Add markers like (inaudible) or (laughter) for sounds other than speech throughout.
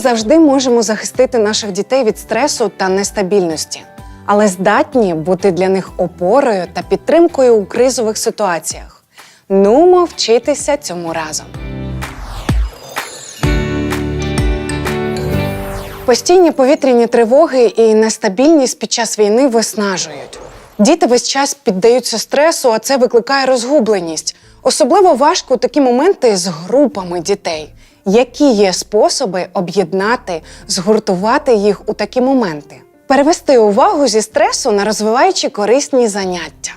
завжди можемо захистити наших дітей від стресу та нестабільності, але здатні бути для них опорою та підтримкою у кризових ситуаціях. Нумо вчитися цьому разом. Постійні повітряні тривоги і нестабільність під час війни виснажують. Діти весь час піддаються стресу, а це викликає розгубленість. Особливо важко у такі моменти з групами дітей. Які є способи об'єднати, згуртувати їх у такі моменти? Перевести увагу зі стресу на розвиваючі корисні заняття.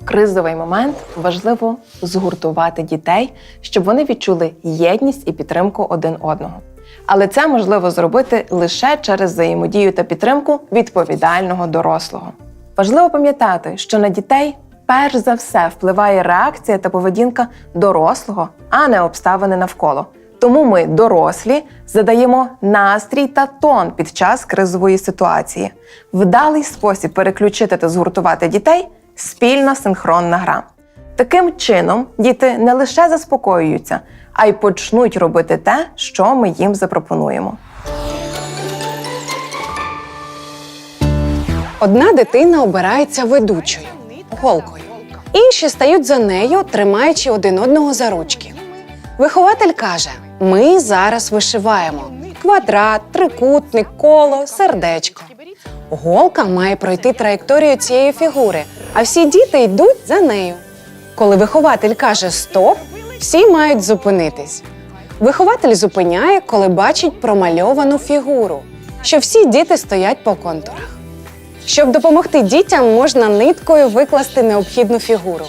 В кризовий момент важливо згуртувати дітей, щоб вони відчули єдність і підтримку один одного. Але це можливо зробити лише через взаємодію та підтримку відповідального дорослого. Важливо пам'ятати, що на дітей перш за все впливає реакція та поведінка дорослого, а не обставини навколо. Тому ми, дорослі, задаємо настрій та тон під час кризової ситуації. Вдалий спосіб переключити та згуртувати дітей спільна синхронна гра. Таким чином, діти не лише заспокоюються, а й почнуть робити те, що ми їм запропонуємо. Одна дитина обирається ведучою голкою. Інші стають за нею, тримаючи один одного за ручки. Вихователь каже: ми зараз вишиваємо квадрат, трикутник, коло, сердечко. Голка має пройти траєкторію цієї фігури, а всі діти йдуть за нею. Коли вихователь каже стоп, всі мають зупинитись. Вихователь зупиняє, коли бачить промальовану фігуру, що всі діти стоять по контурах. Щоб допомогти дітям, можна ниткою викласти необхідну фігуру.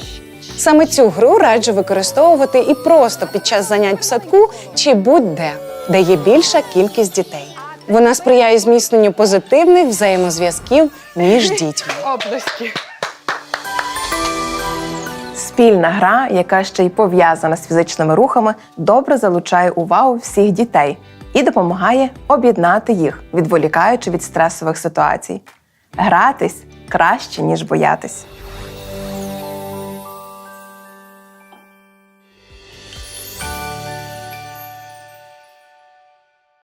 Саме цю гру раджу використовувати і просто під час занять в садку чи будь-де, де є більша кількість дітей. Вона сприяє зміцненню позитивних взаємозв'язків між дітьми. (laughs) Оплески. Спільна гра, яка ще й пов'язана з фізичними рухами, добре залучає увагу всіх дітей і допомагає об'єднати їх, відволікаючи від стресових ситуацій. Гратись краще, ніж боятись.